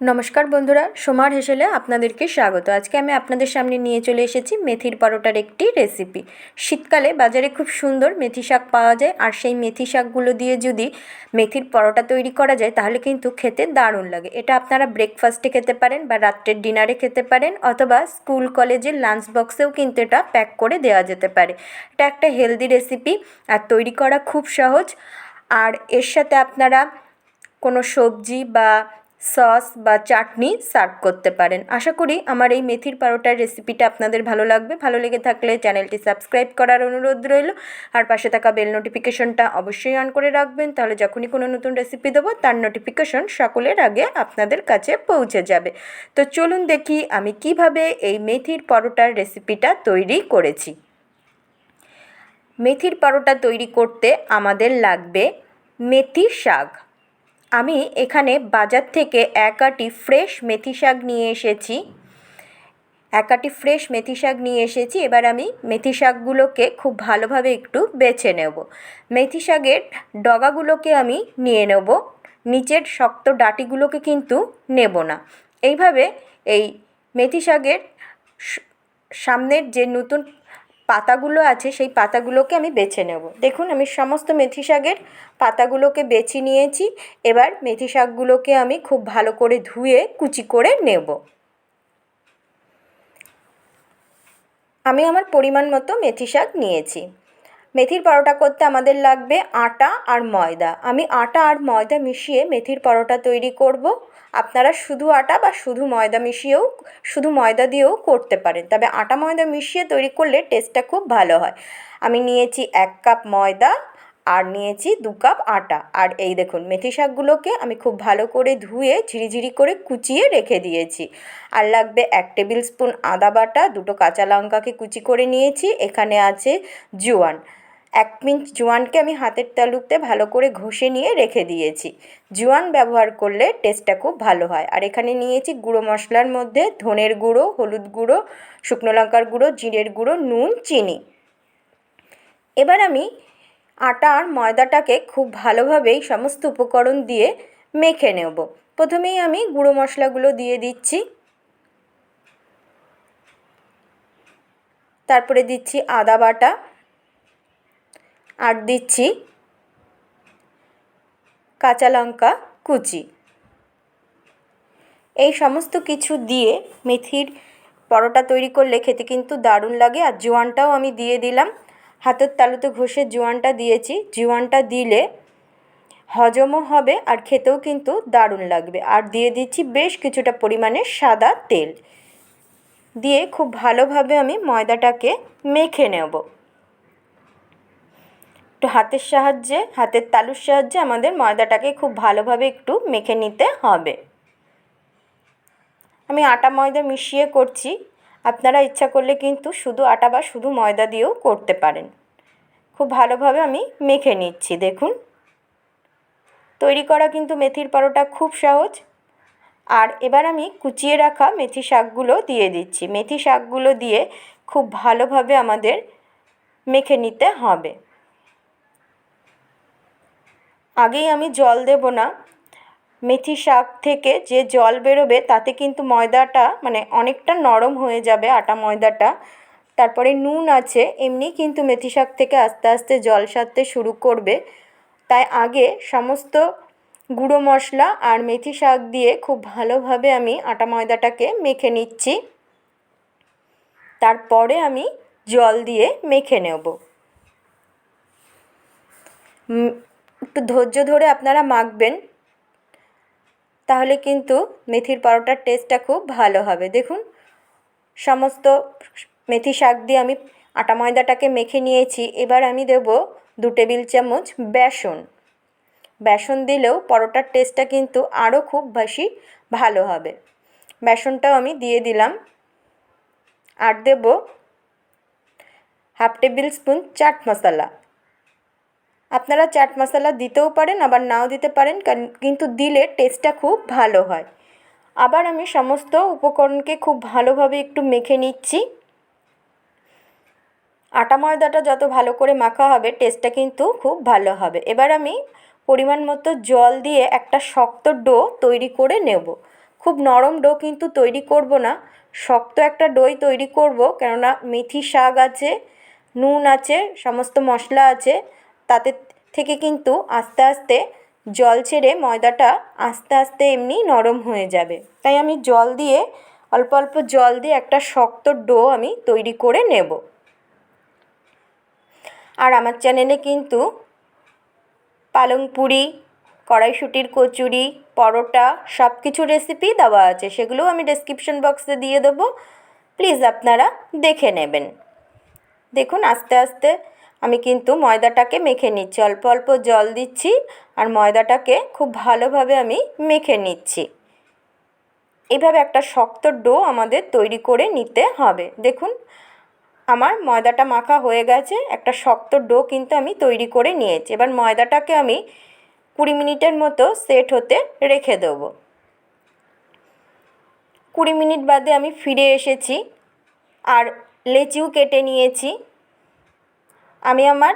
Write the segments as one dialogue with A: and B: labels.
A: নমস্কার বন্ধুরা, সোমার হেসেলে আপনাদেরকে স্বাগত। আজকে আমি আপনাদের সামনে নিয়ে চলে এসেছি মেথির পরোটার একটি রেসিপি। শীতকালে বাজারে খুব সুন্দর মেথি শাক পাওয়া যায়, আর সেই মেথি শাকগুলো দিয়ে যদি মেথির পরোটা তৈরি করা যায়, তাহলে কিন্তু খেতে দারুণ লাগে। এটা আপনারা ব্রেকফাস্টে খেতে পারেন বা রাত্রের ডিনারে খেতে পারেন, অথবা স্কুল কলেজের লাঞ্চ বক্সেও কিন্তু এটা প্যাক করে দেওয়া যেতে পারে। এটা একটা হেলদি রেসিপি আর তৈরি করা খুব সহজ। আর এর সাথে আপনারা কোনো সবজি বা সস বা চাটনি সার্ভ করতে পারেন। আশা করি আমার এই মেথির পরোটার রেসিপিটা আপনাদের ভালো লাগবে। ভালো লেগে থাকলে চ্যানেলটি সাবস্ক্রাইব করার অনুরোধ রইল। আর পাশে থাকা বেল নোটিফিকেশনটা অবশ্যই অন করে রাখবেন। তাহলে যখনই কোনো নতুন রেসিপি দেবো, তার নোটিফিকেশন সকলের আগে আপনাদের কাছে পৌঁছে যাবে। তো চলুন দেখি আমি কীভাবে এই মেথির পরোটার রেসিপিটা তৈরি করেছি। মেথির পরোটা তৈরি করতে আমাদের লাগবে মেথি শাক। আমি এখানে বাজার থেকে এক আটি ফ্রেশ মেথি শাক নিয়ে এসেছি। এক আটি ফ্রেশ মেথি শাক নিয়ে এসেছি। এবার আমি মেথি শাকগুলোকে খুব ভালোভাবে একটু বেছে নেব। মেথি শাকের ডগাগুলোকে আমি নিয়ে নেব। নিচের শক্ত ডাটিগুলোকে কিন্তু নেব না। এইভাবে এই মেথি শাকের সামনের যে নতুন পাতাগুলো আছে, সেই পাতাগুলোকে আমি বেছে নেব। দেখুন, আমি সমস্ত মেথি শাকের পাতাগুলোকে বেছে নিয়েছি। এবার মেথি শাকগুলোকে আমি খুব ভালো করে ধুয়ে কুচি করে নেব। আমি আমার পরিমাণ মতো মেথি শাক নিয়েছি। মেথির পরোটা করতে আমাদের লাগবে আটা আর ময়দা। আমি আটা আর ময়দা মিশিয়ে মেথির পরোটা তৈরি করব। আপনারা শুধু আটা বা শুধু ময়দা মিশিয়েও, শুধু ময়দা দিয়েও করতে পারেন। তবে আটা ময়দা মিশিয়ে তৈরি করলে টেস্টটা খুব ভালো হয়। আমি নিয়েছি এক কাপ ময়দা আর নিয়েছি দু কাপ আটা। আর এই দেখুন, মেথি শাকগুলোকে আমি খুব ভালো করে ধুয়ে ঝিরিঝিরি করে কুচিয়ে রেখে দিয়েছি। আর লাগবে এক টেবিল স্পুন আদা বাটা, দুটো কাঁচা লঙ্কাকে কুচি করে নিয়েছি। এখানে আছে জোয়ান। এক পিঞ্চ জোয়ানকে আমি হাতের তালুকতে ভালো করে ঘষে নিয়ে রেখে দিয়েছি। জোয়ান ব্যবহার করলে টেস্টটা খুব ভালো হয়। আর এখানে নিয়েছি গুঁড়ো মশলার মধ্যে ধনের গুঁড়ো, হলুদ গুঁড়ো, শুকনো লঙ্কার গুঁড়ো, জিরের গুঁড়ো, নুন, চিনি। এবার আমি আটা আর ময়দাটাকে খুব ভালোভাবেই সমস্ত উপকরণ দিয়ে মেখে নেব। প্রথমেই আমি গুঁড়ো মশলাগুলো দিয়ে দিচ্ছি। তারপরে দিচ্ছি আদা বাটা। আর দিচ্ছি কাঁচা লঙ্কা কুচি। এই সমস্ত কিছু দিয়ে মেথির পরোটা তৈরি করলে খেতে কিন্তু দারুণ লাগে। আর জোয়ানটাও আমি দিয়ে দিলাম। হাতের তালুতে ঘষে জোয়ানটা দিয়েছি। জোয়ানটা দিলে হজমও হবে আর খেতেও কিন্তু দারুণ লাগবে। আর দিয়ে দিচ্ছি বেশ কিছুটা পরিমাণে সাদা তেল। দিয়ে খুব ভালোভাবে আমি ময়দাটাকে মেখে নেব। একটু হাতের সাহায্যে, হাতের তালুর সাহায্যে আমাদের ময়দাটাকে খুব ভালোভাবে একটু মেখে নিতে হবে। আমি আটা ময়দা মিশিয়ে করছি। আপনারা ইচ্ছা করলে কিন্তু শুধু আটা বা শুধু ময়দা দিয়েও করতে পারেন। খুব ভালোভাবে আমি মেখে নিচ্ছি, দেখুন। তৈরি করা কিন্তু মেথির পরোটা খুব সহজ। আর এবার আমি কুচিয়ে রাখা মেথি শাকগুলো দিয়ে দিচ্ছি। মেথি শাকগুলো দিয়ে খুব ভালোভাবে আমাদের মেখে নিতে হবে। আগেই আমি জল দেব না মেথি শাক থেকে যে জল বেরোবে, তাতে কিন্তু ময়দাটা মানে অনেকটা নরম হয়ে যাবে আটা ময়দাটা। তারপরে নুন আছে, এমনি কিন্তু মেথি শাক থেকে আস্তে আস্তে জল সারতে শুরু করবে। তাই আগে সমস্ত গুঁড়ো মশলা আর মেথি শাক দিয়ে খুব ভালোভাবে আমি আটা ময়দাটাকে মেখে নিচ্ছি। তারপরে আমি জল দিয়ে মেখে নেব। একটু ধৈর্য ধরে আপনারা মাখবেন। তাহলে কিন্তু মেথির পরোটার টেস্টটা খুব ভালো হবে। দেখুন, সমস্ত মেথি শাক দিয়ে আমি আটা ময়দাটাকে মেখে নিয়েছি। এবার আমি দেব দু টেবিল চামচ বেসন। বেসন দিলেও পরোটার টেস্টটা কিন্তু আরও খুব বেশি ভালো হবে। বেসনটাও আমি দিয়ে দিলাম। আর দেব half tablespoon chaat masala. আপনারা চাট মশলা দিতেও পারেন, আবার নাও দিতে পারেন কিন্তু দিলে টেস্টটা খুব ভালো হয়। আবার আমি সমস্ত উপকরণকে খুব ভালোভাবে একটু মেখে নিচ্ছি। আটা ময়দাটা যত ভালো করে মাখা হবে টেস্টটা কিন্তু খুব ভালো হবে। এবার আমি পরিমাণ মতো জল দিয়ে একটা শক্ত ডো তৈরি করে নেব। খুব নরম ডো কিন্তু তৈরি করব না, শক্ত একটা ডোই তৈরি করব, কেননা মেথি শাক আছে, নুন আছে, সমস্ত মশলা আছে। তাতে থেকে কিন্তু আস্তে আস্তে জল ছেড়ে ময়দাটা আস্তে আস্তে এমনি নরম হয়ে যাবে। তাই আমি জল দিয়ে, অল্প অল্প জল দিয়ে একটা শক্ত ডো আমি তৈরি করে নেব। আর আমার চ্যানেলে কিন্তু পালং পুরি, কড়াইশুঁটির কচুরি, পরোটা সব কিছু রেসিপি দেওয়া আছে, সেগুলোও আমি ডেসক্রিপশন বক্সে দিয়ে দেবো। প্লিজ আপনারা দেখে নেবেন। দেখুন আস্তে আস্তে আমি কিন্তু ময়দাটাকে মেখে নিচ্ছি। অল্প অল্প জল দিচ্ছি আর ময়দাটাকে খুব ভালোভাবে আমি মেখে নিচ্ছি। এভাবে একটা শক্ত ডো আমাদের তৈরি করে নিতে হবে। দেখুন, আমার ময়দাটা মাখা হয়ে গেছে। একটা শক্ত ডো কিন্তু আমি তৈরি করে নিয়েছি। এবার ময়দাটাকে আমি কুড়ি মিনিটের মতো সেট হতে রেখে দেবো। কুড়ি মিনিট বাদে আমি ফিরে এসেছি আর লেচিও কেটে নিয়েছি। আমি আমার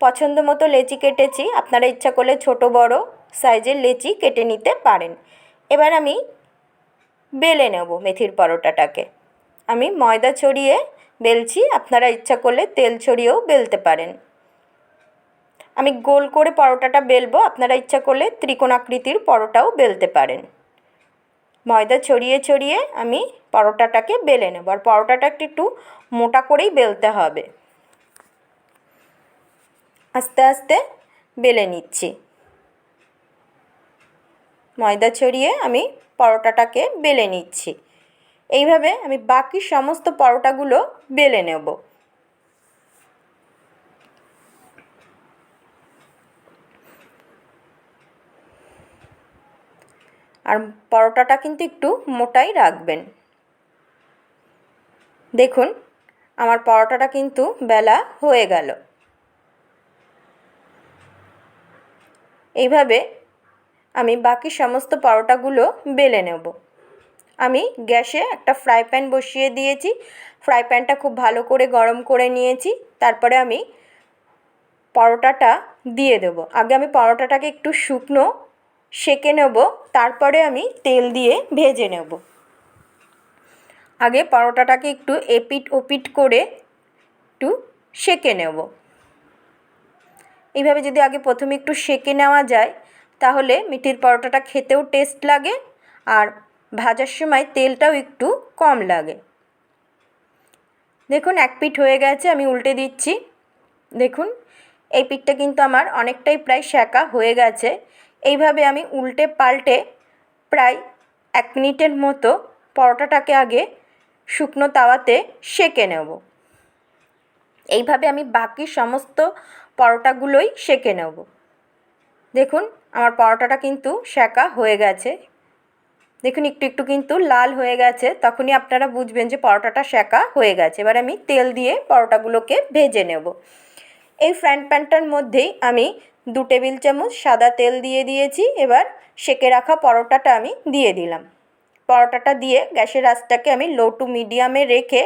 A: পছন্দ মতো লেচি কেটেছি। আপনারা ইচ্ছা করলে ছোটো, বড়ো সাইজের লেচি কেটে নিতে পারেন। এবার আমি বেলে নেব মেথির পরোটাটাকে। আমি ময়দা ছড়িয়ে বেলছি। আপনারা ইচ্ছা করলে তেল ছড়িয়েও বেলতে পারেন। আমি গোল করে পরোটাটা বেলবো। আপনারা ইচ্ছা করলে ত্রিকোণাকৃতির পরোটাও বেলতে পারেন। ময়দা ছড়িয়ে ছড়িয়ে আমি পরোটাটাকে বেলে নেব। আর পরোটাটা একটু মোটা করেই বেলতে হবে। আস্তে আস্তে বেলে নিচ্ছি। ময়দা ছড়িয়ে আমি পরোটাটাকে বেলে নিচ্ছি। এইভাবে আমি বাকি সমস্ত পরোটাগুলো বেলে নেব। আর পরোটাটা কিন্তু একটু মোটাই রাখবেন। দেখুন, আমার পরোটাটা কিন্তু বেলা হয়ে গেল। এইভাবে আমি বাকি সমস্ত পরোটাগুলো বেলে নেব। আমি গ্যাসে একটা ফ্রাই প্যান বসিয়ে দিয়েছি। ফ্রাই প্যানটা খুব ভালো করে গরম করে নিয়েছি। তারপরে আমি পরোটাটা দিয়ে দেব। আগে আমি পরোটাটাকে একটু শুকনো সেঁকে নেব। তারপরে আমি তেল দিয়ে ভেজে নেব। আগে পরোটাটাকে একটু এপিট ওপিট করে একটু সেঁকে নেব। এইভাবে যদি আগে প্রথমে একটু সেঁকে নেওয়া যায়, তাহলে মিঠির পরোটাটা খেতেও টেস্ট লাগে আর ভাজার সময় তেলটাও একটু কম লাগে। দেখুন, এক পিঠ হয়ে গেছে, আমি উল্টে দিচ্ছি। দেখুন, এই পিঠটা কিন্তু আমার অনেকটাই প্রায় সেঁকা হয়ে গেছে। এইভাবে আমি উল্টে পাল্টে প্রায় এক মিনিটের মতো পরোটাটাকে আগে শুকনো তাওয়াতে সেঁকে নেব। এইভাবে আমি বাকি সমস্ত পরোটাগুলোই সেঁকে নেব। দেখুন, আমার পরোটাটা কিন্তু সেঁকা হয়ে গেছে। দেখুন, একটু একটু কিন্তু লাল হয়ে গেছে। তখনই আপনারা বুঝবেন যে পরোটাটা সেঁকা হয়ে গেছে। এবার আমি তেল দিয়ে পরোটাগুলোকে ভেজে নেব। এই ফ্রাইং প্যানটার মধ্যেই আমি দু টেবিল চামচ সাদা তেল দিয়ে দিয়েছি। এবার সেঁকে রাখা পরোটাটা আমি দিয়ে দিলাম। পরোটাটা দিয়ে গ্যাসের আঁচটাকে আমি লো টু মিডিয়ামে রেখে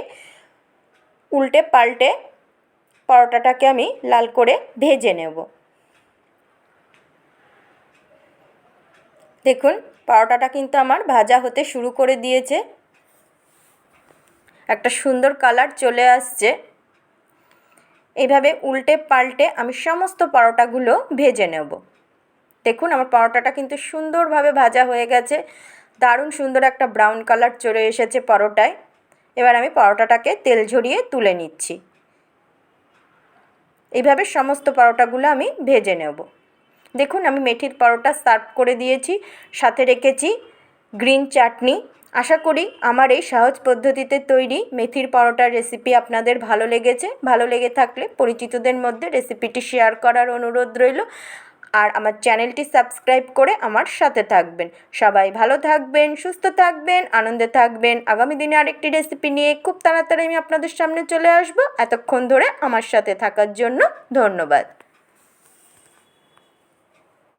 A: উল্টে পাল্টে পরোটাটাকে আমি লাল করে ভেজে নেব। দেখুন, পরোটাটা কিন্তু আমার ভাজা হতে শুরু করে দিয়েছে। একটা সুন্দর কালার চলে আসছে। এইভাবে উল্টে পাল্টে আমি সমস্ত পরোটাগুলো ভেজে নেব। দেখুন, আমার পরোটাটা কিন্তু সুন্দরভাবে ভাজা হয়ে গেছে। দারুণ সুন্দর একটা ব্রাউন কালার চলে এসেছে পরোটায়। এবার আমি পরোটাটাকে তেল ঝরিয়ে তুলে নিচ্ছি। এইভাবে সমস্ত পরোটাগুলো আমি ভেজে নেব। দেখুন, আমি মেথির পরোটা সার্ভ করে দিয়েছি, সাথে রেখেছি গ্রিন চাটনি। আশা করি আমার এই সহজ পদ্ধতিতে তৈরি মেথির পরোটার রেসিপি আপনাদের ভালো লেগেছে। ভালো লেগে থাকলে পরিচিতদের মধ্যে রেসিপিটি শেয়ার করার অনুরোধ রইল। আর আমার চ্যানেলটি সাবস্ক্রাইব করে আমার সাথে থাকবেন। সবাই ভালো থাকবেন, সুস্থ থাকবেন, আনন্দে থাকবেন। আগামী দিনে আরেকটি রেসিপি নিয়ে খুব তাড়াতাড়ি আমি আপনাদের সামনে চলে আসব। এতক্ষণ ধরে আমার সাথে থাকার জন্য ধন্যবাদ।